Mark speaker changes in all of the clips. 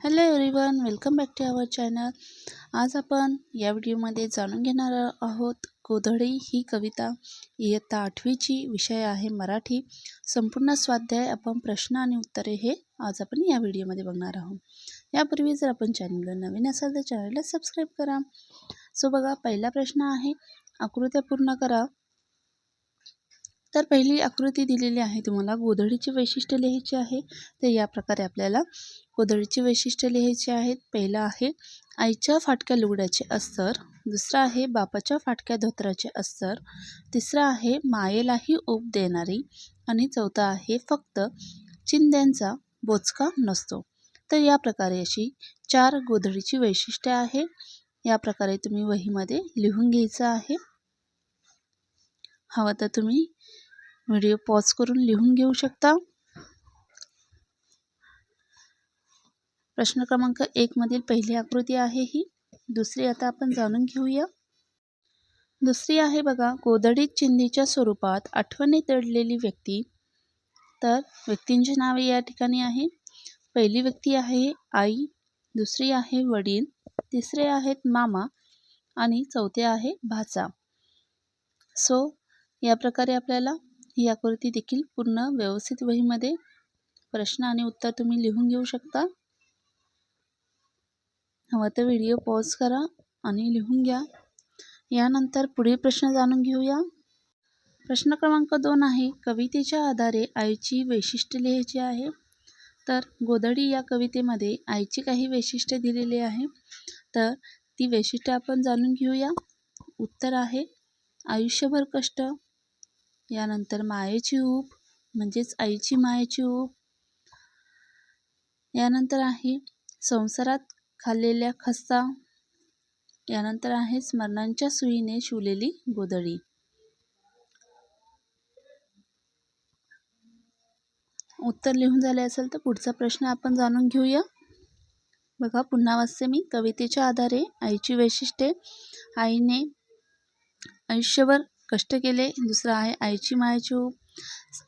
Speaker 1: Hello everyone welcome back to our channel आज आपण या व्हिडिओमध्ये जाणून घेणार आहोत गोधडी ही कविता इयत्ता आठवीची विषय आहे मराठी. संपूर्ण स्वाध्याय आपण प्रश्न आणि उत्तरे हे आज आपण या व्हिडिओमध्ये बघणार आहोत. यापूर्वी जर आपण चॅनलला नवीन असाल तर चॅनलला सबस्क्राईब करा. सो बघा पहिला प्रश्न आहे आकृत्या पूर्ण करा. तर पहिली आकृती दिलेली आहे तुम्हाला. गोधडीचे वैशिष्ट्य लिहायचे आहे. तर या प्रकारे आपल्याला गोधडीची वैशिष्ट्य लिहायची आहेत. पहिलं आहे आईच्या फाटक्या लुगड्याचे अस्तर दुसरं आहे बापाच्या फाटक्या धोत्राचे अस्तर तिसरं आहे मायेलाही ऊब देणारी. आणि चौथा आहे फक्त चिंध्यांचा बोचका नसतो. तर या प्रकारे अशी चार गोधडीची वैशिष्ट्ये आहे. या प्रकारे तुम्ही वहीमध्ये लिहून घ्यायचं आहे. हवं तर तुम्ही व्हिडिओ पॉज करून लिहून घेऊ शकता. प्रश्न क्रमांक एकमधील पहिली आकृती आहे ही. दुसरी आता आपण जाणून घेऊया. दुसरी आहे बघा गोधडीत चिंधीच्या स्वरूपात आठवणी दडलेली व्यक्ती. तर व्यक्तींची नावे या ठिकाणी आहे. पहिली व्यक्ती आहे आई दुसरी आहे वडील तिसरे आहेत मामा आणि चौथे आहे भाचा. सो या प्रकारे आपल्याला ही आकृती देखील पूर्ण व्यवस्थित वहीमध्ये प्रश्न आणि उत्तर तुम्ही लिहून घेऊ शकता. हवं तर व्हिडिओ पॉज करा आणि लिहून घ्या. यानंतर पुढील प्रश्न जाणून घेऊया. प्रश्न क्रमांक दोन आहे कवितेच्या आधारे आईची वैशिष्ट्य लिहायची आहे. तर गोधडी या कवितेमध्ये आईची काही वैशिष्ट्ये दिलेली आहे. तर ती वैशिष्ट्ये आपण जाणून घेऊया. उत्तर आहे आयुष्यभर कष्ट यानंतर मायेची ऊब म्हणजेच आईची मायेची ऊब. यानंतर आहे संसारात खाल्लेल्या खस्ता. यानंतर आहे स्मरणांच्या सुईने शिवलेली गोधळी उत्तर लिहून झाले असेल तर पुढचा प्रश्न आपण जाणून घेऊया. बघा पुन्हा वाचते मी. कवितेच्या आधारे आईची वैशिष्ट्ये आईने आयुष्यभर कष्ट केले. दुसरं आहे आईची मायाची ऊब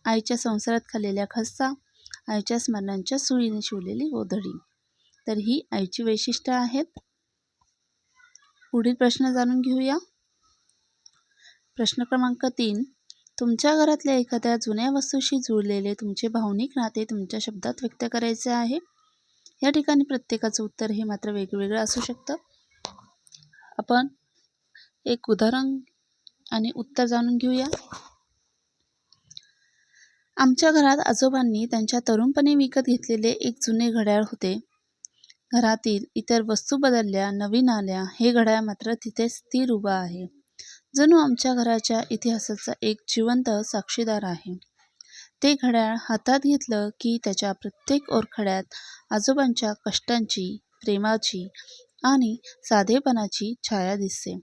Speaker 1: आईच्या संसारात खाल्लेल्या खस्ता आईच्या स्मरणांच्या सुईने शिवलेली गोधडी तर ही आईची वैशिष्ट्य आहेत. पुढील प्रश्न जाणून घेऊया. प्रश्न क्रमांक तीन. तुमच्या घरातल्या एखाद्या जुन्या वस्तूशी जुळलेले तुमचे भावनिक नाते तुमच्या शब्दात व्यक्त करायचे आहे. या ठिकाणी प्रत्येकाचं उत्तर हे मात्र वेगवेगळं असू शकतं. आपण एक उदाहरण आणि उत्तर जाणून घेऊया. आमच्या घरात आजोबांनी त्यांच्या तरुणपणी विकत घेतलेले एक जुने घड्याळ होते. घरातील इतर वस्तू बदलल्या नवीन आल्या. हे घड्याळ मात्र तिथे स्थिर उभा आहे. जणू आमच्या घराच्या इतिहासाचा एक जिवंत साक्षीदार आहे. ते घड्याळ हातात घेतलं की त्याच्या प्रत्येक ओरखड्यात आजोबांच्या कष्टांची प्रेमाची आणि साधेपणाची छाया दिसते.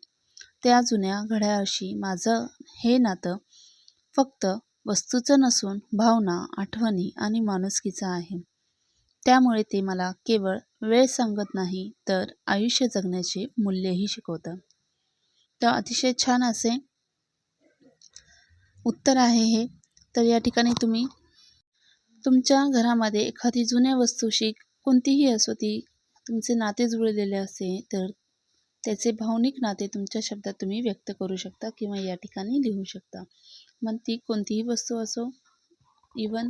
Speaker 1: त्या जुन्या घड्याळाशी माझं हे नातं फक्त वस्तूचं नसून भावना आठवणी आणि माणुसकीचं आहे. त्यामुळे ते मला केवळ वेळ सांगत नाही तर आयुष्य जगण्याचे मूल्यही शिकवतं. तर अतिशय छान असे उत्तर आहे हे. तर या ठिकाणी तुम्ही तुमच्या घरामध्ये एखादी जुन्या वस्तूशी कोणतीही असो ती तुमचे नाते जुळलेले असे तर त्याचे भावनिक नाते तुमच्या शब्दात तुम्ही व्यक्त करू शकता किंवा या ठिकाणी लिहू शकता. मग ती कोणतीही वस्तू असो इवन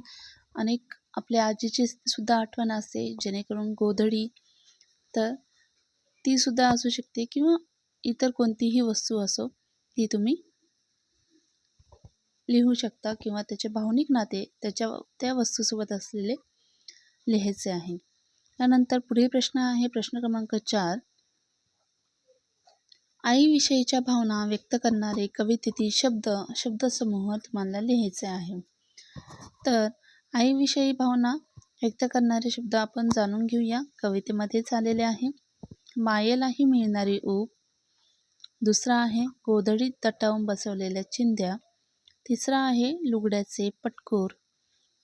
Speaker 1: अनेक आपल्या आजीची सुद्धा आठवण असते जेणेकरून गोधडी तर ती सुद्धा असू शकते किंवा इतर कोणतीही वस्तू असो ती तुम्ही लिहू शकता किंवा त्याचे भावनिक नाते त्याच्या त्या वस्तूसोबत असलेले लिहायचे आहे. त्यानंतर पुढील प्रश्न आहे प्रश्न क्रमांक चार. आईविषयीच्या भावना व्यक्त करणारे कवितेतील शब्द शब्दसमूह तुम्हाला लिहायचे आहे. तर आईविषयी भावना व्यक्त करणारे शब्द आपण जाणून घेऊया. कवितेमध्येच आलेले आहे मायेलाही मिळणारी ऊब. दुसरा आहे गोधडीत तटावून बसवलेल्या चिंध्या. तिसरा आहे लुगड्याचे पटकोर.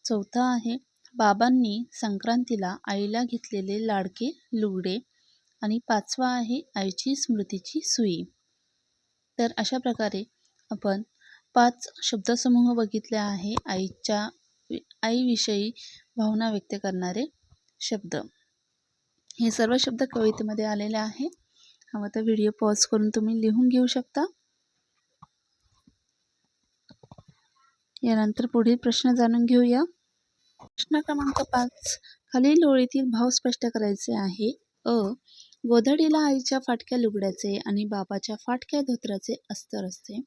Speaker 1: चौथा आहे बाबांनी संक्रांतीला आईला घेतलेले लाडके लुगडे. आणि पाचवा आहे आईची स्मृतीची सुई. तर अशा प्रकारे आपण पाच शब्दसमूह बघितले आहे आईच्या आईविषयी भावना व्यक्त करणारे शब्द. हे सर्व शब्द कवितेमध्ये आलेले आहेत. हवं तर व्हिडिओ पॉज करून तुम्ही लिहून घेऊ शकता. यानंतर पुढील प्रश्न जाणून घेऊया. प्रश्न क्रमांक पाच. खालील ओळीतील भाव स्पष्ट करायचे आहे. अ गोधडीला आईच्या फाटक्या लुगड्याचे आणि बाबाच्या फाटक्या धोत्राचे अस्तर असते.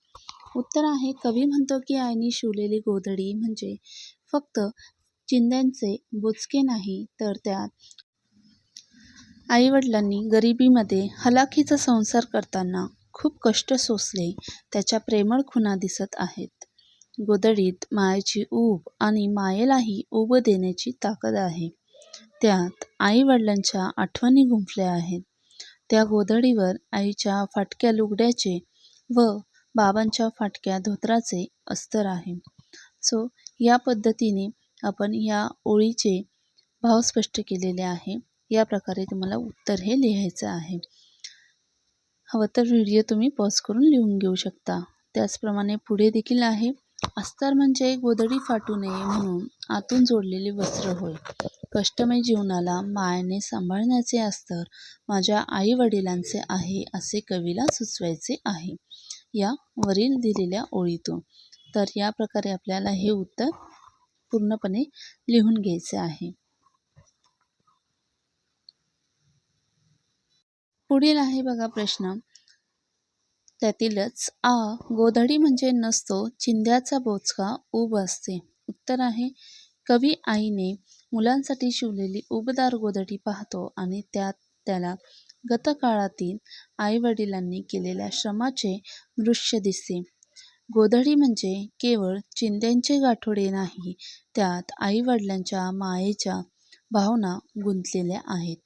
Speaker 1: उत्तर आहे कवी म्हणतो की आईने शिवलेली गोधडी म्हणजे फक्त चिंध्यांचे बुचके नाही तर त्यात आईवडिलांनी गरिबीमध्ये हलाखीचा संसार करताना खूप कष्ट सोसले त्याच्या प्रेमळ खुणा दिसत आहेत. गोधडीत मायेची ऊब आणि मायेलाही ऊब देण्याची ताकद आहे. त्यात आईवडिलांच्या आठवणी गुंफल्या आहेत. त्या गोधडीवर आईच्या फाटक्या लुगड्याचे व बाबांच्या फाटक्या धोत्राचे अस्तर आहे. सो या पद्धतीने आपण या ओळीचे भाव स्पष्ट केलेले आहे. या प्रकारे तुम्हाला उत्तर हे लिहायचं आहे. हवं तर व्हिडिओ तुम्ही पॉज करून लिहून घेऊ शकता. त्याचप्रमाणे पुढे देखील आहे. अस्तर म्हणजे गोधडी फाटू नये म्हणून आतून जोडलेले वस्त्र होय. कष्टमय जीवनाला मायाने सांभाळण्याचे अस्तर माझ्या आई वडिलांचे आहे असे कवीला सुचवायचे आहे. या वरील दिलेल्या ओळीतून. तर या प्रकारे आपल्याला हे उत्तर पूर्णपणे लिहून घ्यायचे आहे. पुढील आहे बघा प्रश्न. त्यातीलच. आ गोधडी म्हणजे नसतो चिंध्याचा बोचका उब असते. उत्तर आहे कवी आईने मुलांसाठी शिवलेली उबदार गोधडी पाहतो आणि त्यात त्याला गतकाळातील आईवडिलांनी केलेल्या श्रमाचे दृश्य दिसते. गोधडी म्हणजे केवळ चिंध्यांचे गाठोडे नाही त्यात आईवडिलांच्या मायेच्या भावना गुंतलेल्या आहेत.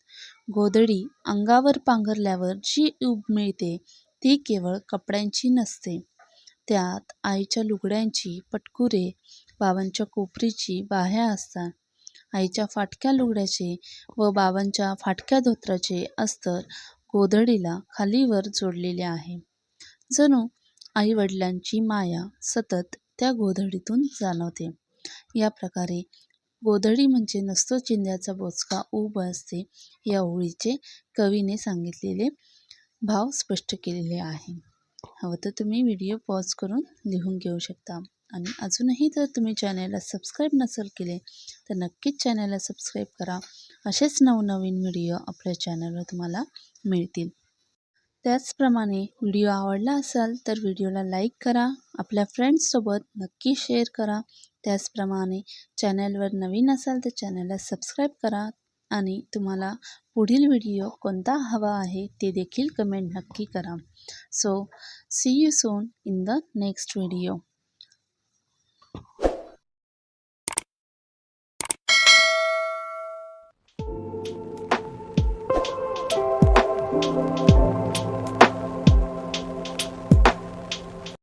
Speaker 1: गोधडी अंगावर पांघरल्यावर जी ऊब मिळते ती केवळ कपड्यांची नसते. त्यात आईच्या लुगड्यांची पटकुरे बाबांच्या कोपरीची बाह्या असतात. आईच्या फाटक्या लुगड्याचे व बाबांच्या फाटक्या धोत्राचे अस्तर गोधडीला खालीवर जोडलेले आहे. जणू आईवडिलांची माया सतत त्या गोधडीतून जाणवते. या प्रकारे गोधडी म्हणजे नसतो चिंध्याचा बोचका उब असते या ओळीचे कवीने सांगितलेले भाव स्पष्ट केलेले आहे. हवं तर तुम्ही व्हिडिओ पॉज करून लिहून घेऊ शकता. आणि अजूनही जर तुम्ही चॅनलला सबस्क्राईब नसेल केले तर नक्कीच चॅनलला सबस्क्राईब करा. असेच नवनवीन व्हिडिओ आपल्या चॅनलवर तुम्हाला मिळतील. त्याचप्रमाणे व्हिडिओ आवडला असाल तर व्हिडिओला लाईक करा. आपल्या फ्रेंड्ससोबत नक्की शेअर करा. त्याचप्रमाणे चॅनलवर नवीन असाल तर चॅनलला सबस्क्राईब करा. आणि तुम्हाला पुढील व्हिडिओ कोणता हवा आहे ते देखील कमेंट नक्की करा. So see you soon in the next video